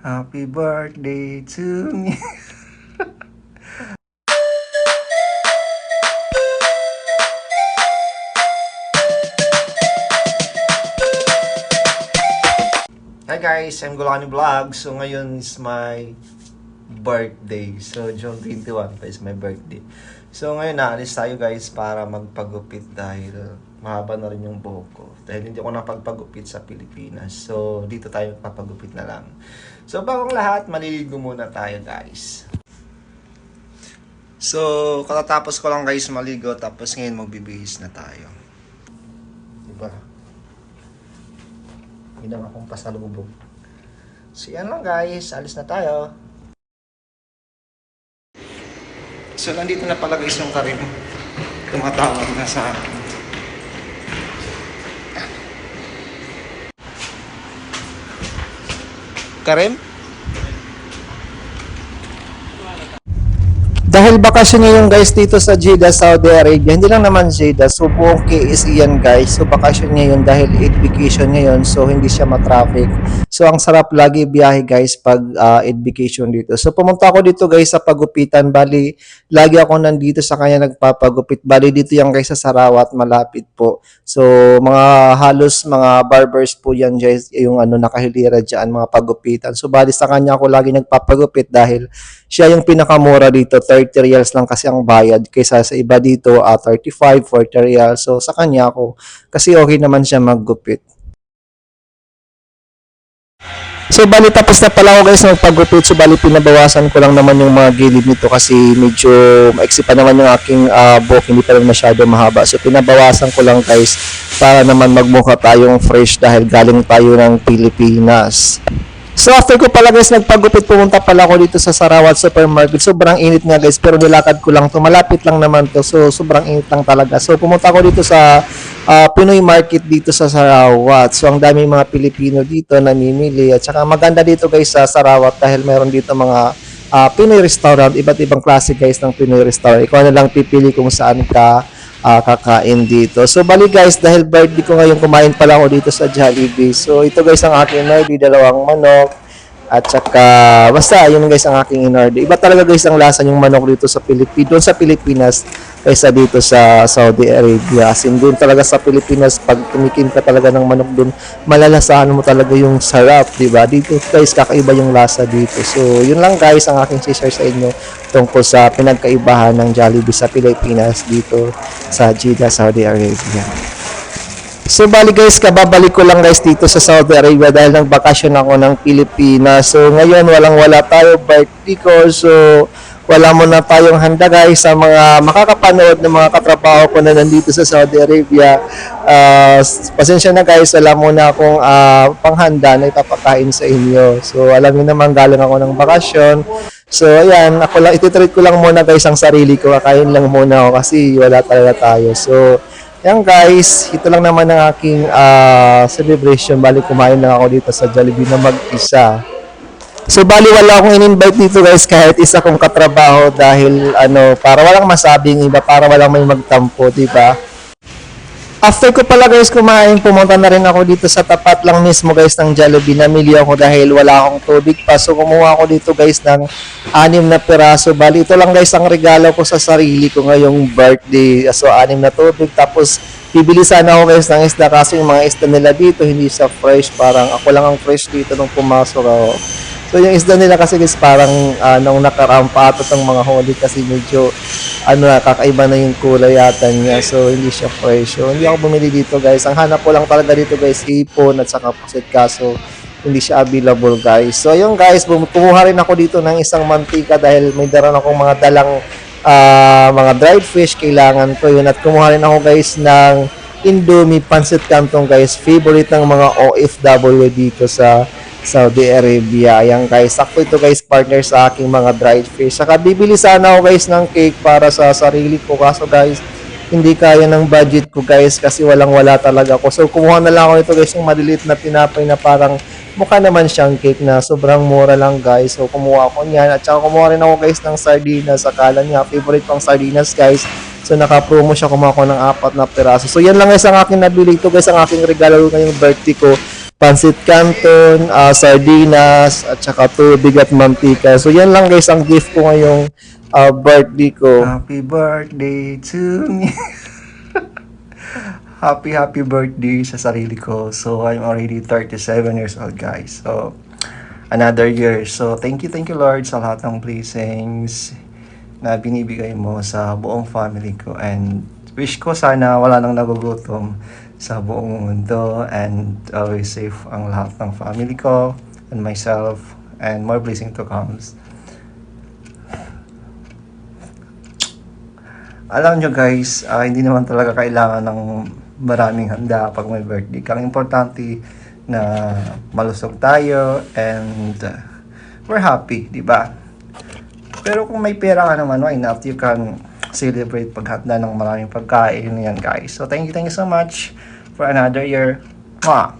Happy birthday to me. Hi guys, I'm Golani Vlog. So ngayon is my birthday. So June 21 pa is my birthday. So ngayon naalis tayo guys para magpagupit dahil mahaba na rin yung buhok ko. Dahil hindi ako napagpagupit sa Pilipinas. So dito tayo papagupit na lang. So bagong lahat, maliligo muna tayo guys. So katatapos ko lang guys maligo tapos ngayon magbibihis na tayo. Diba? Bilang akong pasalubong. So yan lang guys, alis na tayo. So nandito na pala guys yung karim. Tumatawag na sa akin. Karim? Dahil bakasyon ngayon guys dito sa Jeddah, Saudi Arabia, hindi lang naman Jeddah, so buong KSE yan guys. So bakasyon ngayon dahil 8 vacation ngayon, so hindi siya matraffic. So ang sarap lagi biyahe guys pag uh, 8 vacation dito. So pumunta ako dito guys sa pagupitan, bali lagi ako nandito sa kanya nagpapagupit. Bali dito yan guys sa Sarawat, malapit po. So mga halos mga barbers po yan guys, yung ano nakahilira diyan mga pagupitan. So bali sa kanya ako lagi nagpapagupit dahil siya yung pinakamura dito, 30 reals lang kasi ang bayad kaysa sa iba dito, ah 35, 40 reals. So sa kanya ako, kasi okay naman siya maggupit. So bali tapos na pala ako guys magpagupit. So bali pinabawasan ko lang naman yung mga gilid nito kasi medyo maiksi pa naman yung aking ah, buhok, hindi pa rin masyado mahaba. So pinabawasan ko lang guys para naman magmukha tayong fresh dahil galing tayo ng Pilipinas. So after ko pala guys nagpagupit pumunta pala ako dito sa Sarawat Supermarket. Sobrang init nga guys pero nilakad ko lang to. Malapit lang naman to. So sobrang init lang talaga. So pumunta ako dito sa ah, Pinoy Market dito sa Sarawat. So ang daming mga Pilipino dito namimili at saka maganda dito guys sa Sarawat dahil meron dito mga ah, Pinoy restaurant, iba't ibang klase guys ng Pinoy restaurant. Ikaw na lang pipili kung saan ka ah, kakain dito. So bali guys, dahil birthday ko ngayon, kumain pala ako dito sa Jollibee. So ito guys ang aking order, dalawang manok. At saka, basta yun guys ang aking in-order. Iba talaga guys ang lasa yung manok dito sa Pilipinas, doon sa Pilipinas kaysa dito sa Saudi Arabia. As in, doon talaga sa Pilipinas, pag tumikim ka talaga ng manok doon, malalasahan mo talaga yung sarap, di ba? Dito guys, kakaiba yung lasa dito. So, yun lang guys ang aking share sa inyo tungkol sa pinagkaibahan ng Jollibee sa Pilipinas dito sa Jeddah, Saudi Arabia. So bali guys, kababalik ko lang guys dito sa Saudi Arabia dahil nagbakasyon ako ng Pilipinas. So ngayon walang wala tayo birthday ko. So wala mo na tayong handa guys sa mga makakapanood ng mga katrabaho ko na nandito sa Saudi Arabia. Ah, pasensya na guys, wala muna akong ah, panghanda na ipapakain sa inyo. So alam niyo naman galing ako ng bakasyon. So ayan, ako lang ititreat ko lang muna guys ang sarili ko. Kakain lang muna ako kasi wala talaga tayo. So yan guys, ito lang naman ang aking ah, celebration. Bali kumain lang ako dito sa Jollibee na mag-isa. So bali wala akong in-invite dito guys kahit isa kong katrabaho dahil ano, para walang masabing iba, para walang may magtampo, di ba? After ko pala guys kumain, pumunta na rin ako dito sa tapat lang mismo guys ng Jollibee. Namili ako dahil wala akong tubig pa. So kumuha ako dito guys ng anim na piraso. Bali ito lang guys ang regalo ko sa sarili ko ngayong birthday. So anim na tubig. Tapos bibili sana ako guys ng isda kasi yung mga isda nila dito hindi sa fresh. Parang ako lang ang fresh dito nung pumasok ako. So yung isda nila kasi guys parang uh, nung nakarampa ato tong mga huli kasi medyo ano na kakaiba na yung kulay yata niya so hindi siya fresh. So hindi ako bumili dito guys. Ang hanap ko lang talaga dito guys hipon at saka pusit kaso hindi siya available guys. So ayun guys, kumuha rin ako dito ng isang mantika dahil may daran akong mga dalang ah, mga dried fish kailangan ko yun at kumuha rin ako guys ng Indomie Pancit Canton guys, favorite ng mga OFW dito sa Saudi Arabia. Ayan guys, sakto ito guys, partner sa aking mga dried fish. Saka bibili sana ako guys ng cake para sa sarili ko. Kaso guys, hindi kaya ng budget ko guys kasi walang wala talaga ako. So kumuha na lang ako ito guys, yung maliliit na tinapay na parang mukha naman siyang cake na sobrang mura lang guys. So kumuha ako niyan. At saka kumuha rin ako guys ng sardinas. Akala niya, favorite kong sardinas guys. So naka-promo siya kumuha ko ng apat na piraso. So yan lang guys ang aking nabili. Ito guys ang aking regalo ngayong birthday ko pancit canton, ah, sardinas, at saka tubig at mantika. So yan lang guys ang gift ko ngayong ah, birthday ko. Happy birthday to me. happy, happy birthday sa sarili ko. So, I'm already 37 years old, guys. So, another year. So, thank you, thank you, Lord, sa lahat ng blessings na binibigay mo sa buong family ko. And wish ko sana wala nang nagugutom sa buong mundo and always safe ang lahat ng family ko and myself and more blessing to comes. alam nyo guys, ah, hindi naman talaga kailangan ng maraming handa pag may birthday. Ang importante na malusog tayo and uh, we're happy, di ba? Pero kung may pera ka naman, why not? You can celebrate paghanda ng maraming pagkain yan guys. So thank you, thank you so much for another year. Mwah!